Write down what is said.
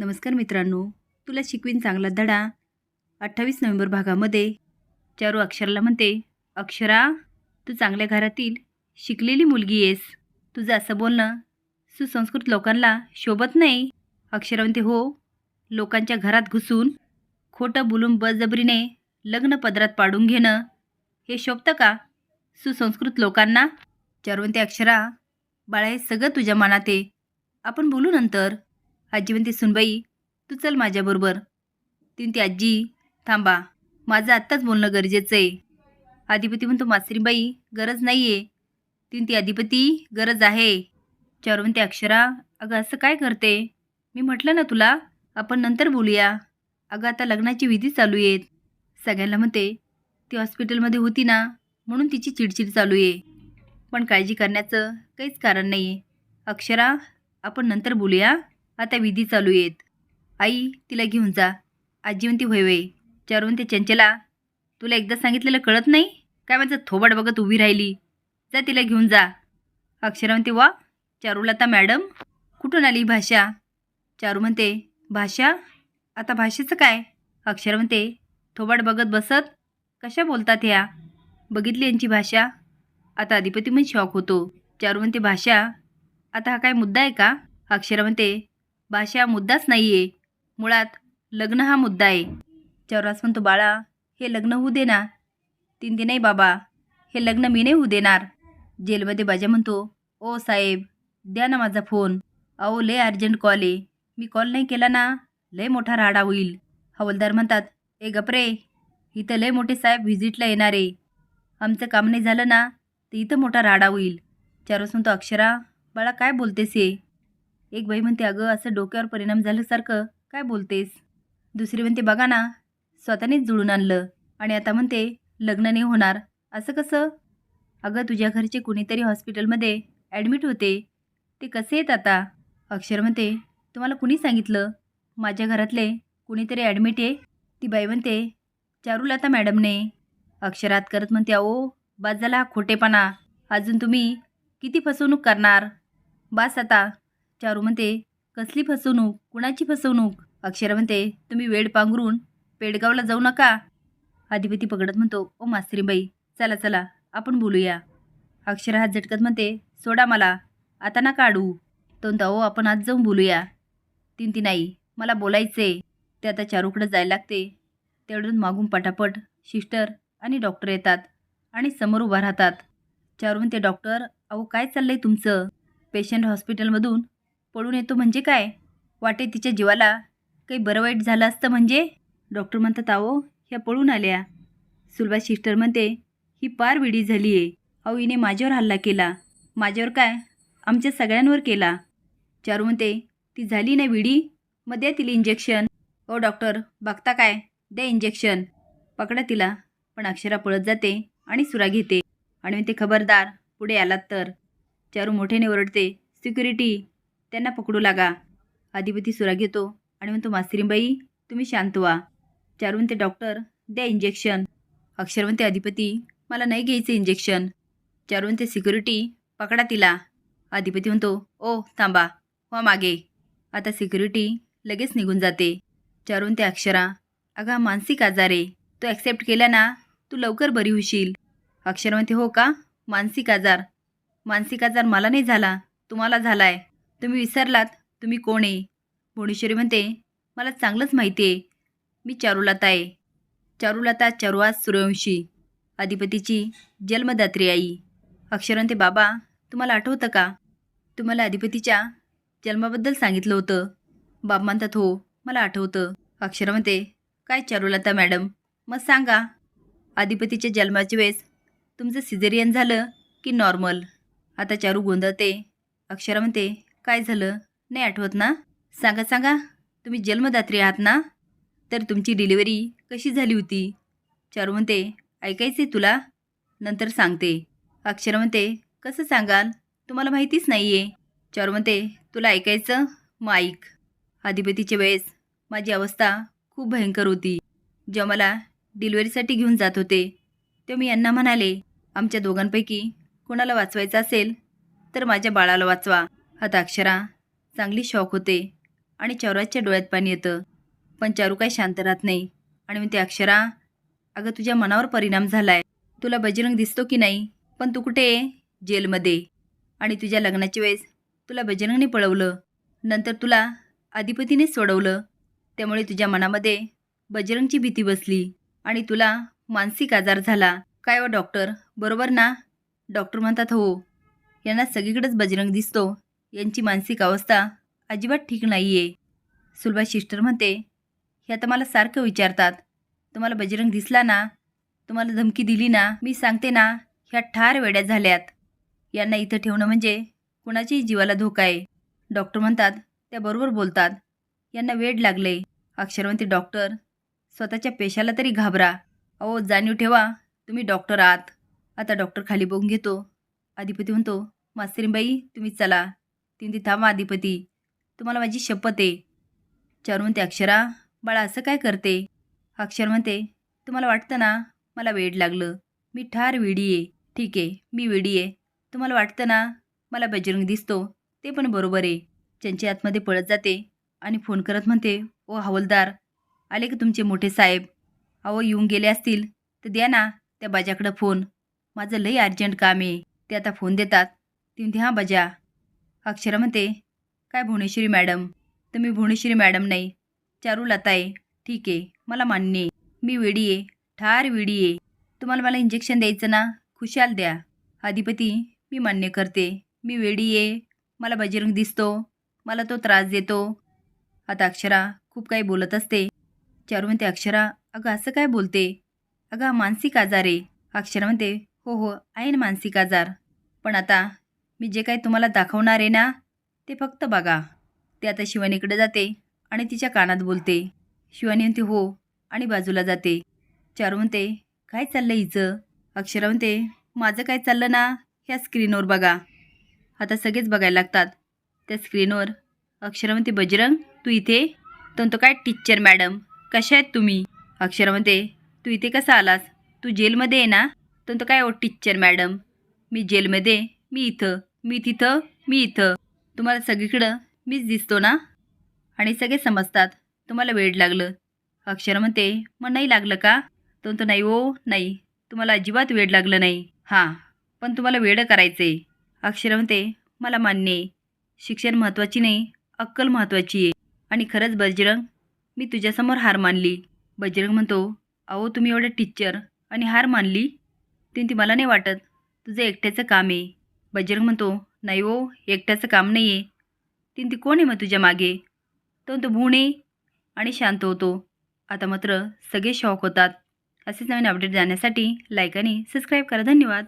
नमस्कार मित्रांनो तुला शिकवीन चांगला धडा. अठ्ठावीस नोव्हेंबर भागामध्ये चारू अक्षराला म्हणते अक्षरा तू चांगल्या घरातील शिकलेली मुलगी आहेस तुझं असं बोलणं सुसंस्कृत लोकांना शोभत नाही. अक्षरा म्हणते हो लोकांच्या घरात घुसून खोटं बोलून बळजबरीने लग्न पदरात पाडून घेणं हे शोभतं का? सुसंस्कृत लोकांना. चारू म्हणते अक्षरा बाळा हे सगळं तुझ्या मनात आहे. आपण बोलू नंतर. आजी म्हणते सुनबाई तू चल माझ्याबरोबर तीन ती आजी थांबा माझं आत्ताच बोलणं गरजेचं आहे. अधिपती म्हणतो मासरीबाई गरज नाही आहे तीन ती अधिपती गरज आहे. चारू म्हणते अक्षरा अगं असं काय करते? मी म्हटलं ना तुला आपण नंतर बोलूया. अगं आता लग्नाची विधी चालू आहेत. सगळ्यांना म्हणते ती हॉस्पिटलमध्ये होती ना म्हणून तिची चिडचिड चालू आहे. पण काळजी करण्याचं काहीच कारण नाही आहे अक्षरा आपण नंतर बोलूया. आता विधी चालू आहेत. आई तिला घेऊन जा. आजी म्हणते होय वय चारू म्हणते चंचला तुला एकदा सांगितलेलं कळत नाही? काय माझं थोबाड बघत उभी राहिली? जा तिला घेऊन जा. अक्षरा म्हणते वा चारूलता मॅडम कुठून आली भाषा? चारू म्हणते भाषा? आता भाषेचं काय? अक्षर म्हणते थोबाड बघत बसत? कशा बोलतात ह्या? बघितली यांची भाषा? आता अधिपती पण शॉक होतो. चारू म्हणते भाषा? आता हा काय मुद्दा आहे का? अक्षरा म्हणते भाषा मुद्दाच नाही आहे मुळात लग्न हा मुद्दा आहे. चौरास म्हणतो बाळा हे लग्न होऊ दे ना. तीन दिन नाही बाबा हे लग्न मी नाही होऊ देणार. जेलमध्ये बाजा म्हणतो ओ साहेब द्या ना माझा फोन. अहो लय अर्जंट कॉल आहे. मी कॉल नाही केला ना लय मोठा राडा होईल. हवलदार म्हणतात ए गपरे इथं लय मोठे साहेब व्हिजिटला येणार आहे. आमचं काम नाही झालं ना तर इथं मोठा राडा होईल. चारोस म्हणतो अक्षरा बाळा काय बोलतेस हे? एक बाई म्हणते अगं असं डोक्यावर परिणाम झाल्यासारखं काय बोलतेस? दुसरी म्हणते बघा ना स्वतःनेच जुळून आणलं. आणि आता म्हणते लग्न नाही होणार असं कसं? अगं तुझ्या घरचे कुणीतरी हॉस्पिटलमध्ये ॲडमिट होते. ते कसे आहेत आता? अक्षर म्हणते तुम्हाला कुणी सांगितलं? माझ्या घरातले कुणीतरी ॲडमिट आहे? ती बाई म्हणते चारुलता मॅडमने. अक्षरात करत म्हणते अहो बाजाला झाला हा खोटेपणा. अजून तुम्ही किती फसवणूक करणार? बास आता चारू म्हणते कसली फसवणूक? कुणाची फसवणूक? अक्षरा म्हणते तुम्ही वेळ पांघरून पेडगावला जाऊ नका. अधिपती पकडत म्हणतो ओ मास्त्रीबाई चला चला आपण बोलूया. अक्षरा हात झटकत म्हणते सोडा मला आता ना काढू तो ओ आपण आज जाऊन बोलूया. तीन ती नाही मला बोलायचे ते आता चारूकडे जायला लागते. तेवढून मागून पटापट सिस्टर आणि डॉक्टर येतात आणि समोर उभा राहतात. चारू म्हणते डॉक्टर अहो काय चाललंय तुमचं? पेशंट हॉस्पिटलमधून पळून येतो म्हणजे काय? वाटे तिच्या जीवाला काही बरं वाईट झालं असतं म्हणजे? डॉक्टर म्हणतात अहो ह्या पळून आल्या. सुलभा सिस्टर म्हणते ही पार विडी झाली आहे अहो हिने माझ्यावर हल्ला केला. माझ्यावर काय? आमच्या सगळ्यांवर केला. चारू म्हणते ती झाली नाही विडी? मग द्या तिला इंजेक्शन. ओ डॉक्टर बघता काय? द्या इंजेक्शन. पकडा तिला. पण अक्षरा पळत जाते आणि सुरा घेते. आणि म्हणते खबरदार पुढे आलात तर. चारू मोठ्याने ओरडते सिक्युरिटी त्यांना पकडू लागा. अधिपती सुरा घेतो आणि म्हणतो मास्त्रीबाई तुम्ही शांत व्हा. चार म्हणते डॉक्टर द्या इंजेक्शन अक्षर म्हणते अधिपती मला नाही घ्यायचं इंजेक्शन चार म्हणते सिक्युरिटी पकडा तिला. अधिपती म्हणतो ओ थांबा वा मागे. आता सिक्युरिटी लगेच निघून जाते. चारू म्हणते अक्षरा अगं मानसिक आजार आहे. तो ॲक्सेप्ट केला ना तू लवकर बरी होशील. अक्षर म्हणते हो का? मानसिक आजार. मानसिक आजार मला नाही झाला तुम्हाला झाला आहे तुम्ही विसरलात तुम्ही कोण आहे? भुवनेश्वरी म्हणते मला चांगलंच माहिती आहे. मी चारुलता आहे. चारुलता चारुआस सूर्यवंशी. अधिपतीची जन्मदात्री आई. अक्षरांते बाबा तुम्हाला आठवतं का? तुम्हाला अधिपतीच्या जन्माबद्दल सांगितलं होतं. बाब म्हणतात हो मला आठवतं. अक्षर म्हणते काय चारुलता मॅडम? मग सांगा. अधिपतीच्या जन्माच्या वेळेस तुमचं सिझेरियन झालं की नॉर्मल? आता चारू गोंधळते. अक्षरा म्हणते काय झालं? नाही आठवत ना? सांगा सांगा. तुम्ही जन्मदात्री आहात ना? तर तुमची डिलिव्हरी कशी झाली होती? चारू म्हणते ऐकायचे तुला. नंतर सांगते अक्षर म्हणते कसं सांगाल? तुम्हाला माहितीच नाही आहे चारू म्हणते तुला ऐकायचं? मग ऐक. अधिपतीच्या वेळेस माझी अवस्था खूप भयंकर होती. जेव्हा मला डिलिव्हरीसाठी घेऊन जात होते तेव्हा मी यांना म्हणाले आमच्या दोघांपैकी कोणाला वाचवायचं असेल तर माझ्या बाळाला वाचवा. आता अक्षरा. चांगली शॉक होते. आणि चौऱ्याच्या डोळ्यात पाणी येतं. पण चारू काही शांत राहत नाही. आणि म्हणते अक्षरा अगं तुझ्या मनावर परिणाम झालाय. तुला बजरंग दिसतो की नाही? पण तू कुठे आहे? जेलमध्ये. आणि तुझ्या लग्नाच्या वेळेस तुला बजरंगने पळवलं. नंतर तुला अधिपतीने सोडवलं. त्यामुळे तुझ्या मनामध्ये बजरंगची भीती बसली. आणि तुला मानसिक आजार झाला. काय व डॉक्टर? बरोबर ना? डॉक्टर म्हणतात हो. यांना सगळीकडेच बजरंग दिसतो. यांची मानसिक अवस्था अजिबात ठीक नाही आहे सुलभा सिस्टर म्हणते हे आता मला सारखं विचारतात. तुम्हाला बजरंग दिसला ना? तुम्हाला धमकी दिली ना? मी सांगते ना ह्या ठार वेड्या झाल्यात. यांना इथं ठेवणं म्हणजे कुणाच्याही जीवाला धोका आहे. डॉक्टर म्हणतात त्या बरोबर बोलतात. यांना वेड लागले. अक्षरवंती डॉक्टर स्वतःच्या पेशाला तरी घाबरा. अहो जाणीव ठेवा तुम्ही डॉक्टर आहात. आता डॉक्टर खाली बघून घेतो. अधिपती म्हणतो मास्तरीबाई तुम्ही चला. तीन थांबा अधिपती तुम्हाला माझी शपथ आहे. चारू म्हणते अक्षरा बाळा असं काय करते? अक्षर म्हणते तुम्हाला वाटतं ना मला वेड लागलं. मी ठार वेडी आहे. ठीक आहे मी वेडी आहे. तुम्हाला वाटतं ना मला बजरंग दिसतो. ते पण बरोबर आहे. त्यांची आतमध्ये पळत जाते आणि फोन करत म्हणते ओ हवलदार आले की तुमचे मोठे साहेब? अहो येऊन गेले असतील तर द्या ना त्या बाजाकडं फोन. माझं लई अर्जंट काम आहे. ते आता फोन देतात. तिथे हां बजा. अक्षरा म्हणते काय भुवनेश्वरी मॅडम? तुम्ही भुवनेश्वरी मॅडम नाही. चारू लता आहे ठीक आहे मला मान्य आहे. मी वेडी आहे. ठार वेडी आहे. तुम्हाला मला इंजेक्शन द्यायचं ना? खुशाल द्या. अधिपती मी मान्य करते. मी वेडी आहे. मला बजरंग दिसतो. मला तो त्रास देतो. आता अक्षरा खूप काही बोलत असते. चारू म्हणते अक्षरा अगं असं काय बोलते? अगं हा मानसिक आजार आहे. अक्षरा म्हणते हो हो आहे ना मानसिक आजार. पण आता मी जे काही तुम्हाला दाखवणार आहे ना ते फक्त बघा. ते आता शिवानीकडे जाते आणि तिच्या कानात बोलते. शिवानी म्हणते हो आणि बाजूला जाते. चारू म्हणते काय चाललं हिचं? अक्षरा म्हणते माझं काय चाललं ना ह्या स्क्रीनवर बघा. आता सगळेच बघायला लागतात. त्या स्क्रीनवर अक्षरा म्हणते बजरंग तू इथे? तर तो काय टीचर मॅडम कशा आहेत तुम्ही? अक्षरा म्हणते तू इथे कसा आलास? तू जेलमध्ये आहे ना? तर तो काय ओ टीचर मॅडम मी जेलमध्ये मी इथं. मी तिथं मी इथं. तुम्हाला सगळीकडं मीच दिसतो ना? आणि सगळे समजतात. तुम्हाला वेळ लागलं. अक्षर म्हणते मग नाही लागलं का? तो तो नाही ओ नाही. तुम्हाला अजिबात वेळ लागलं नाही. हां पण तुम्हाला वेळ करायचं आहे अक्षर म्हणते मला मान्य आहे. शिक्षण महत्त्वाची नाही अक्कल महत्त्वाची आहे. आणि खरंच बजरंग मी तुझ्यासमोर हार मानली. बजरंग म्हणतो अहो तुम्ही एवढं टीचर आणि हार मानली? ती ती मला नाही वाटत. तुझं एकट्याचं काम आहे. बजरंग म्हणतो नाही ओ एकट्याचं काम नाही आहे तीन ती कोण आहे मग तुझ्या मागे? तो तो भुणे आणि शांत होतो. आता मात्र सगळे शॉक होतात. असेच नवीन अपडेट जाण्यासाठी लाईक आणि सबस्क्राईब करा. धन्यवाद.